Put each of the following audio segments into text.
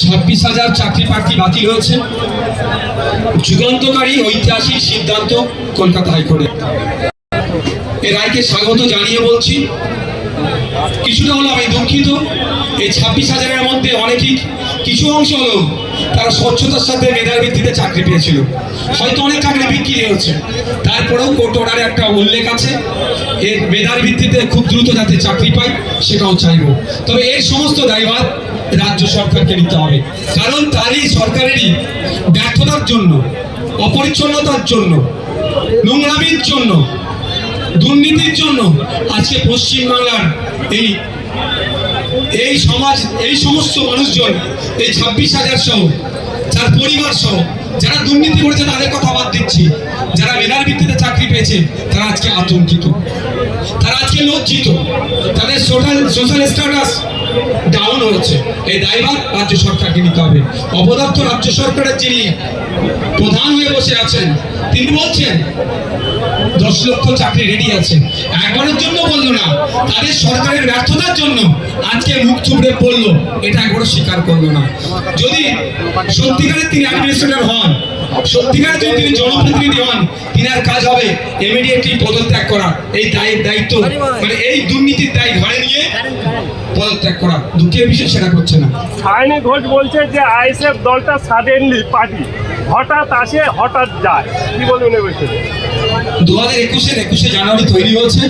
ছাব্বিশ হাজার চাকরি প্রার্থী বাতিল হয়েছে। যুগান্তকারী ঐতিহাসিক সিদ্ধান্ত কলকাতা হাইকোর্টের এই রায়কে স্বাগত জানিয়ে বলছি। কিছুটা হলো আমি দুঃখিত। এই ছাব্বিশ হাজারের মধ্যে অনেকেই কিছু অংশ হলো তারা স্বচ্ছতার সাথে মেধার ভিত্তিতে চাকরি পেয়েছিল। হয়তো অনেক চাকরি বিক্রি হয়েছে। তারপরেও কোর্ট অর্ডারে একটা উল্লেখ আছে। এর মেধার ভিত্তিতে খুব দ্রুত যাতে চাকরি পায় সেটাও চাইব। তবে এর সমস্ত দায়ভার রাজ্য সরকারকে নিতে হবে। কারণ তারই সরকারেরই ব্যর্থতার জন্য, অপরিচ্ছন্নতার জন্য, নোংরামির জন্য, দুর্নীতির জন্য আজকে পশ্চিমবাংলার এই এই সমাজ, এই সমস্ত মানুষজন, এই ছাব্বিশ হাজার সহ, যার পরিবার সহ, যারা দুর্নীতি করেছে তাদের কথা বাদ দিচ্ছি। যারা মেধার ভিত্তিতে চাকরি পেয়েছে, তারা আজকে আতঙ্কিত। তারা আজকে লজ্জিত। তাদের সোশ্যাল সোশ্যাল স্ট্যাটাস ডাউন হয়েছে। এই দায়ভার রাজ্য সরকারকে নিতে হবে। অপদার্থ রাজ্য সরকারের যিনি প্রধান হয়ে বসে আছেন, তিনি বলছেন, দশ লক্ষ চাকরি রেডি আছে। একবারের জন্য বলল না, তাদের সরকারের ব্যর্থতার জন্য আজকে মুখ থুবড়ে পড়ল। এটা একবারও স্বীকার করল না। যদি সত্যিকারের তিনি অ্যাডমিনিস্ট্রেটর হন, সত্যিকারের যদি তিনি জনপ্রতিনিধি হন তিনার কাজ হবে। ইমিডিয়েটলি পদত্যাগ করা। এই দায়ের দায়িত্ব মানে এই দুর্নীতির দায় ঘাড়ে নিয়ে পদত্যাগ করা। দুঃখের বিষয় সেটা করছে না। সায়নী ঘোষ বলছে যে আইএসএফ দলটা সাডেনলি পার্টি। হঠাৎ আসে হঠাৎ যায়। কি বলবেন এই বিষয়ে? দু হাজার একুশের একুশে জানুয়ারি তৈরি হয়েছে।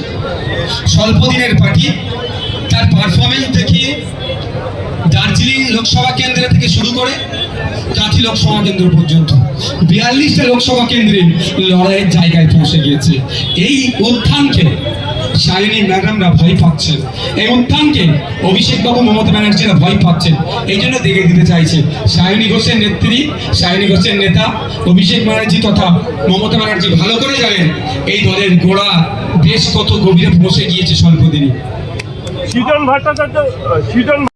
স্বল্প দিনের পার্টি। লোকসভা কেন্দ্র থেকে শুরু করে কাঠি লোকসভা কেন্দ্র পর্যন্ত। বিয়াল্লিশটা লোকসভা কেন্দ্রে লড়াইয়ের জায়গায় পৌঁছে গিয়েছে। এই উত্থানকে শালিনী ম্যাডামরা ভয় পাচ্ছেন। এই উত্থানকে অভিষেক বাবু মমতা ব্যানার্জিরা ভয় পাচ্ছেন। এই জন্য দেখে দিতে চাইছে সায়নী ঘোষের নেত্রী সায়নী ঘোষের নেতা, অভিষেক ব্যানার্জি তথা মমতা ব্যানার্জি। ভালো করে জানেন, এই দলের গোড়া বেশ কত গভীরে পৌঁছে গিয়েছে স্বল্প দিনে